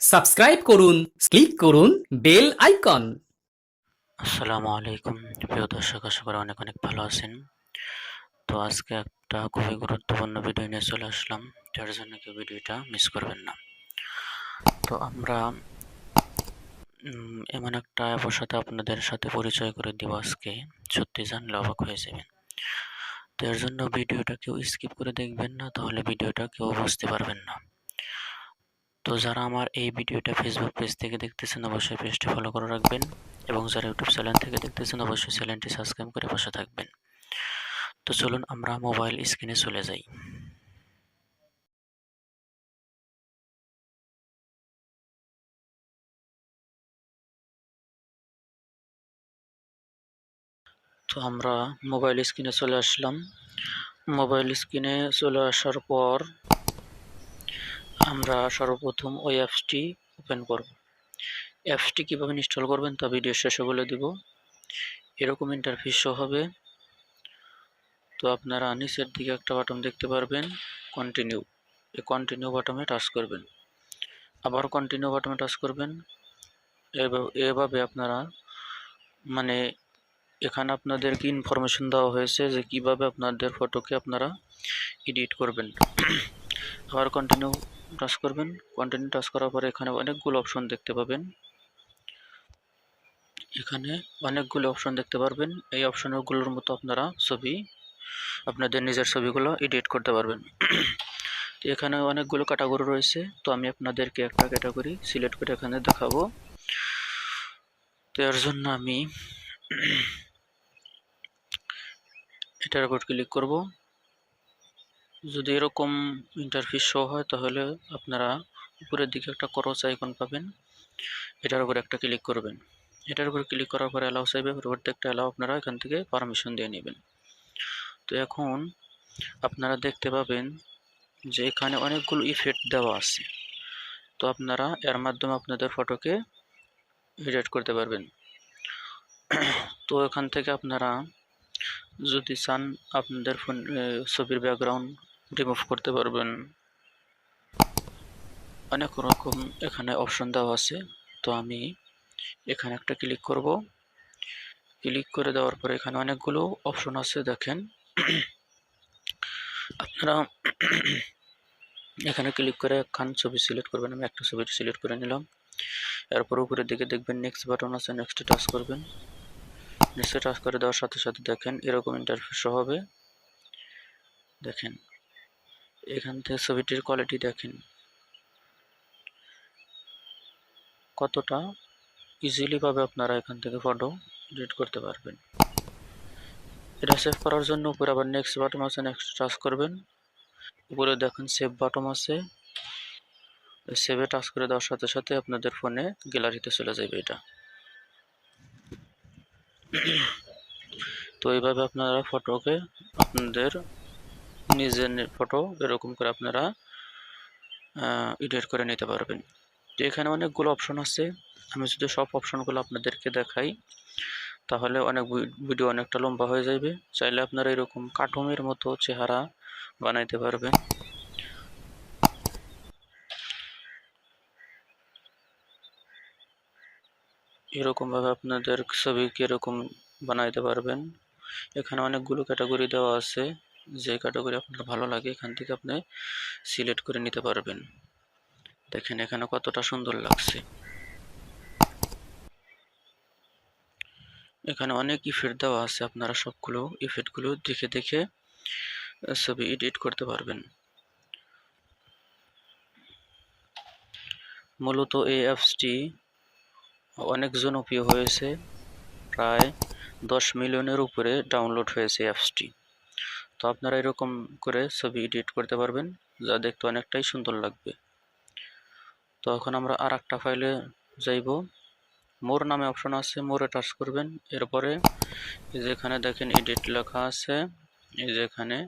Subscribe করুন, click করুন, bell icon. আসসালামু আলাইকুম, প্রিয় দর্শক, আশা করি অনেক অনেক ভালো আছেন। তো আজকে একটা খুবই গুরুত্বপূর্ণ ভিডিও নিয়ে চলে আসলাম, যার জন্য কেউ ভিডিওটা মিস করবেন না। তো আমরা এমন একটা অ্যাপের সাথে আপনাদের সাথে পরিচয় করে দিব আজকে। সত্যি জানলে অবাক হয়ে যাবেন। তো এর জন্য ভিডিওটা কেউ স্কিপ করে দেখবেন না, তাহলে ভিডিওটা কেউ বুঝতে পারবেন না। তো যারা আমার এই ভিডিওটা ফেসবুক পেজ থেকে দেখতেছেন, অবশ্যই পেজটি ফলো করে রাখবেন এবং যারা ইউটিউব চ্যানেল থেকে দেখতেছেন, অবশ্যই চ্যানেলটি সাবস্ক্রাইব করে পাশে থাকবেন। তো চলুন আমরা মোবাইল স্ক্রিনে চলে যাই। তো আমরা মোবাইল স্ক্রিনে চলে আসলাম। মোবাইল স্ক্রিনে চলে আসার পর আমরা সর্বপ্রথম ওই অ্যাপসটি ওপেন করব। অ্যাপসটি কীভাবে ইনস্টল করবেন তা ভিডিও শেষে বলে দিব। এরকম ইন্টারফেস হবে। তো আপনারা নিচের দিকে একটা বাটন দেখতে পারবেন কন্টিনিউ এই কন্টিনিউ বাটনে টাচ করবেন। আবার কন্টিনিউ বাটনে টাচ করবেন। এভাবে আপনারা মানে এখানে আপনাদেরকে ইনফরমেশন দেওয়া হয়েছে যে কীভাবে আপনাদের ফটোকে আপনারা এডিট করবেন। আবার কন্টিনিউ টাচ করবেন। কন্টিনিউ টাচ করার পরে এখানে অনেকগুলো অপশন দেখতে পাবেন। এখানে অনেকগুলো অপশন দেখতে পারবেন। এই অপশনগুলোর মতো আপনারা ছবি, আপনাদের নিজের ছবিগুলো এডিট করতে পারবেন। তো এখানে অনেকগুলো ক্যাটাগরি রয়েছে। তো আমি আপনাদেরকে একটা ক্যাটাগরি সিলেক্ট করে এখানে দেখাবো। তো এর জন্য আমি এটার উপর ক্লিক করব। যদি এরকম ইন্টারফেস শো হয়, তাহলে আপনারা উপরের দিকে একটা ক্রস আইকন পাবেন। এটার উপর একটা ক্লিক করবেন। এটার উপর ক্লিক করার পরে অ্যালাউ চাইবে পরবর্তী একটা অ্যালাউ আপনারা এখান থেকে পারমিশন দিয়ে নেবেন। তো এখন আপনারা দেখতে পাবেন যে এখানে অনেকগুলো ইফেক্ট দেওয়া আছে। তো আপনারা এর মাধ্যমে আপনাদের ফটোকে এডিট করতে পারবেন। তো এখান থেকে আপনারা যদি চান আপনাদের ফোন ছবির ব্যাকগ্রাউন্ড রিমুভ করতে পারবেন। অনেক রকম এখানে অপশন দেওয়া আছে। তো আমি এখানে একটা ক্লিক করব। ক্লিক করে দেওয়ার পরে এখানে অনেকগুলো অপশন আছে, দেখেন। আপনারা এখানে ক্লিক করে একখান ছবি সিলেক্ট করবেন। আমি একটা ছবি সিলেক্ট করে নিলাম। এরপর উপরের দিকে দেখবেন নেক্সট বাটন আছে নেক্সটে টাচ করবেন। নেক্সটে টাচ করে দেওয়ার সাথে সাথে দেখেন এরকম ইন্টারফেস হবে। দেখেন। এখান থেকে ছবিটির কোয়ালিটি দেখেন। কতটা ইজিলি ভাবে আপনারা এখান থেকে ফটো এডিট করতে পারবেন। এটা সেভ করার জন্য উপরে আবার নেক্সট বাটন আছে নেক্সট টাচ করবেন। উপরে দেখেন সেভ বাটন আছে। সেভে টাচ করে দেওয়ার সাথে সাথে আপনাদের ফোনে গ্যালারিতে চলে যাবে এটা। তো এইভাবে আপনারা ফটোকে আপনাদের নিজের ফটো এরকম করে আপনারা এডিট করে নিতে পারবেন। তো এখানে অনেকগুলো অপশন আছে। আমি যদি সব অপশনগুলো আপনাদেরকে দেখাই, তাহলে অনেক ভিডিও অনেকটা লম্বা হয়ে যাবে চাইলে আপনারা এরকম কার্টুনের মতো চেহারা বানাইতে পারবেন। এরকমভাবে আপনাদের ছবি কীরকম বানাইতে পারবেন। এখানে অনেকগুলো ক্যাটাগরি দেওয়া আছে। যে ক্যাটাগরি আপনার ভালো লাগে, এখান থেকে আপনি সিলেক্ট করে নিতে পারবেন। দেখেন এখানে কতটা সুন্দর লাগছে। এখানে অনেক ইফেক্ট দেওয়া আছে, আপনারা সবগুলো ইফেক্টগুলো দেখে দেখে ছবি এডিট করতে পারবেন। মূলত এই অ্যাপসটি অনেক জনপ্রিয় হয়েছে, প্রায় দশ মিলিয়নের উপরে ডাউনলোড হয়েছে অ্যাপসটি তো আপনারা এরকম করে ছবি এডিট করতে পারবেন, যা দেখতে অনেকটাই সুন্দর লাগবে। তো এখন আমরা আর একটা ফাইলে যাইব। মোর নামে অপশন আছে, মোরে টাচ করবেন। এরপরে এই যে এখানে দেখেন এডিট লেখা আছে, এই যে এখানে,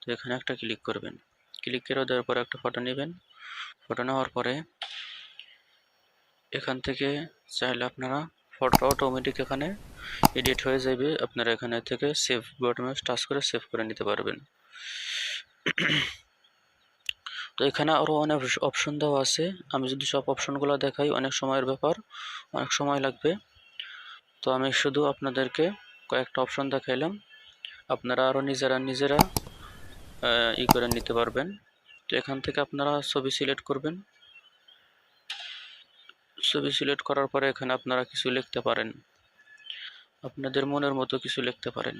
তো এখানে একটা ক্লিক করবেন। ক্লিক করে দেওয়ার পরে একটা ফটো নেবেন। ফটো নেওয়ার পরে এখান থেকে চাইলে আপনারা ফটো অটোমেটিক এখানে এডিট হয়ে যাবে, আপনারা এখানে থেকে সেভ বাটনে টাচ করে সেভ করে নিতে পারবেন। তো এখানে আরও অনেক অপশন দেওয়া আছে। আমি যদি সব অপশনগুলো দেখাই, অনেক সময়ের ব্যাপার, অনেক সময় লাগবে। তো আমি শুধু আপনাদেরকে কয়েকটা অপশন দেখাইলাম। আপনারা আরও নিজেরা নিজেরা ই করে নিতে পারবেন। তো এখান থেকে আপনারা ছবি সিলেক্ট করবেন। ছবি সিলেক্ট করার পরে এখানে আপনারা কিছু লিখতে পারেন। আপনাদের মনের মতো কিছু লিখতে পারেন।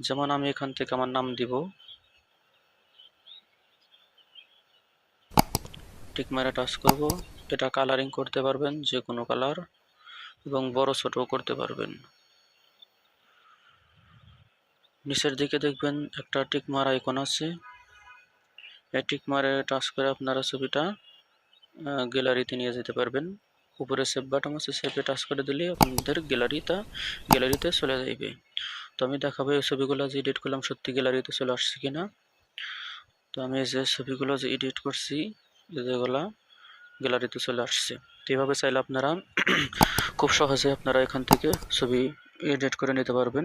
যেমন আমি এখান থেকে আমার নাম দিব। টিক মারে টাচ করব। এটা কালারিং করতে পারবেন যে কোনো কালার এবং বড় ছোট করতে পারবেন। নিচের দিকে দেখবেন একটা টিক মার আইকন আছে। এই টিক মারে টাচ করে আপনারা ছবিটা গ্যালারিতে নিয়ে যেতে পারবেন। উপরে সেভ বাটন আছে সেভে টাচ করে দিলে আপনাদের গ্যালারিটা গ্যালারিতে চলে যাইবে। তো আমি দেখাবো এই ছবিগুলো যে এডিট করলাম, সত্যি গ্যালারিতে চলে আসছে কিনা। তো আমি যে ছবিগুলো যে এডিট করছি যেগুলা গ্যালারিতে চলে আসছে। তো এইভাবে চাইলে আপনারা খুব সহজে আপনারা এখান থেকে ছবি এডিট করে নিতে পারবেন।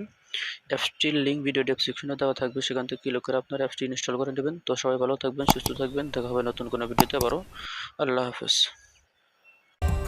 অ্যাপসটির লিঙ্ক ভিডিও ডেসক্রিপশনে দেওয়া থাকবে, সেখান থেকে ক্লিক করে আপনারা অ্যাপসটি ইনস্টল করে নেবেন। তো সবাই ভালো থাকবেন, সুস্থ থাকবেন, দেখা হবে নতুন কোনো ভিডিওতে আবারও। আল্লাহ হাফেজ।